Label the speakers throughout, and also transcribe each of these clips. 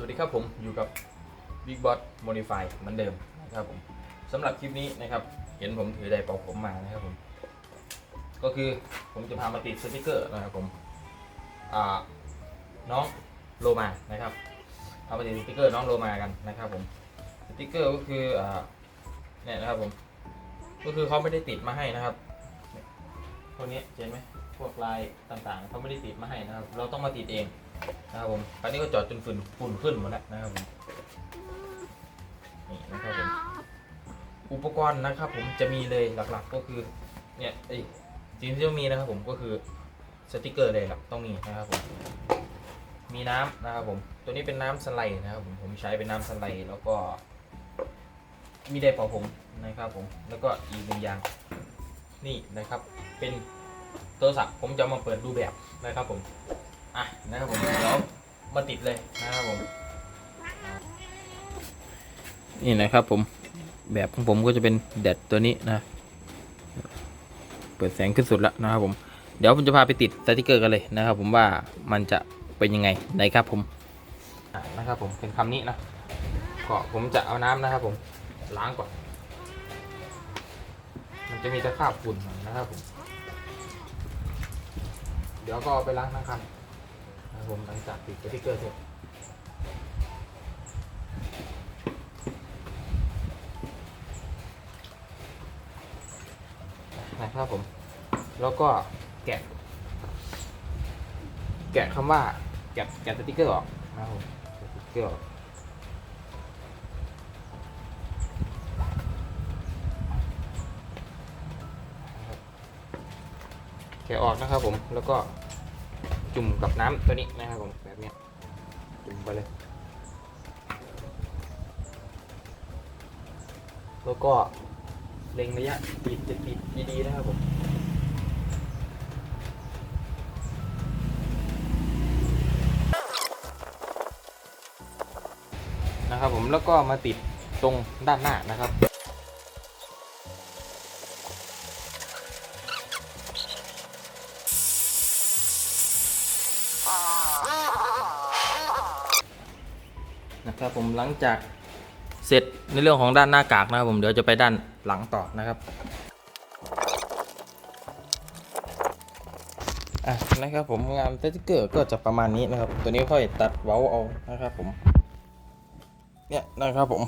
Speaker 1: วัสดีครับผมอยู่กับ Big Boss Modify เหมือนเดิมนะครับผมสำหรับคลิปนี้นะครับเห็นผมถือไดร์เป่าผมมานะครับผมก็คือผมจะพามาติดสติกเกอร์นะครับผมน้องโลมานะครับพามาติดสติกเกอร์น้องโลมากันนะครับผมสติกเกอร์ก็คืออเนี่ยนะครับผมก็คือเขาไม่ได้ติดมาให้นะครับเนี่ยพวนี้เห็นไหม พวกลายต่างๆเขาไม่ได้ติดมาให้นะครับ เราต้องมาติดเองนะครับผมตอนนี้ก็จอดจนฝุ่นฝุ่นขึ้นหมดแล้วนะครับผมนี่นะครับผมอุปกรณ์นะครับ ผมจะมีเลยหลักๆ ก็คือเนี่ยไอ้สิ่งที่ต้องมีนะครับ ผมก็คือสติกเกอร์เลยหลักต้องมีนะครับผมมีน้ำนะครับผม ตัวนี้เป็นน้ำสไลด์นะครับผม ผมใช้เป็นน้ำสไลด์แล้วก็ มีไดร์เป่าผมนะครับผม แล้วก็อีกหนึ่งอย่าง นี่นะครับ เป็น โทรศัพท์ผมจะมาเปิดดูแบบนะครับผม อะนะครับผมเดี๋ยวมาติดเลยนะครับผม นี่นะครับผมแบบของผมก็จะเป็นแดดตัวนี้นะ เปิดแสงขึ้นสุดแล้วนะครับผม เดี๋ยวผมจะพาไปติดสติกเกอร์กันเลยนะครับ ผมว่ามันจะเป็นยังไงนะครับผมนะครับผมเป็นคำนี้นะก็ผมจะเอาน้ำนะครับ ผมล้างก่อน มันจะมีตะคราบฝุ่นนะครับผม ดี๋ยวก็ไปล้างทั้งคันนะครับผมหลังจากติดสติ๊กเกอร์เสร็จนะครับผม แล้วก็แกะ แกะคำว่าแกะแกะสติ๊กเกอร์ออกนะครับผมสติ๊กเกอร์ออกนะครับแกะออกนะครับผมแล้วก็ จุ่มกับน้ำตัวนี้นะครับผมแบบนี้จุ่มไปเลย แล้วก็เล็งระยะปิดจะปิดดีๆนะครับผมนะครับผมแล้วก็มาติดตรงด้านหน้านะครับ นะครับผมหลังจากเสร็จในเรื่องของด้านหน้ากากนะครับผมเดี๋ยวจะไปด้านหลังต่อนะครับอะนะครับผมงานสติกเกอร์ก็จะประมาณนี้นะครับ ตัวนี้ค่อยตัดเว้าเอานะครับผมเนี่ยนะครับผม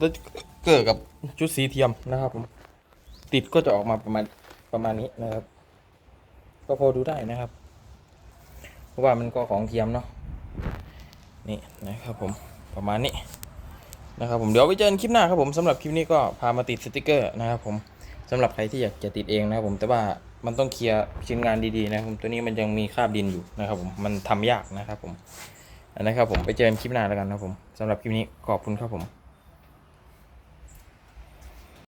Speaker 1: สติกเกอร์กับชุดสีเทียมนะครับผมติดก็จะออกมาประมาณประมาณนี้นะครับ ก็พอดูได้นะครับ เพราะว่ามันก็ของเทียมเนาะนี่นะครับผม ประมาณนี้นะครับผมเดี๋ยวไปเจอกันคลิปหน้าครับผมสำหรับคลิปนี้ก็พามาติดสติกเกอร์นะครับผมสำหรับใครที่อยากจะติดเองนะครับผมแต่ว่ามันต้องเคลียร์ชิ้นงานดีๆนะครับผมตัวนี้มันยังมีคราบดินอยู่นะครับผมมันทำยากนะครับผมอันนะครับผมไปเจอกันคลิปหน้าแล้วกันนะครับผมสำหรับคลิปนี้ขอบคุณครับผม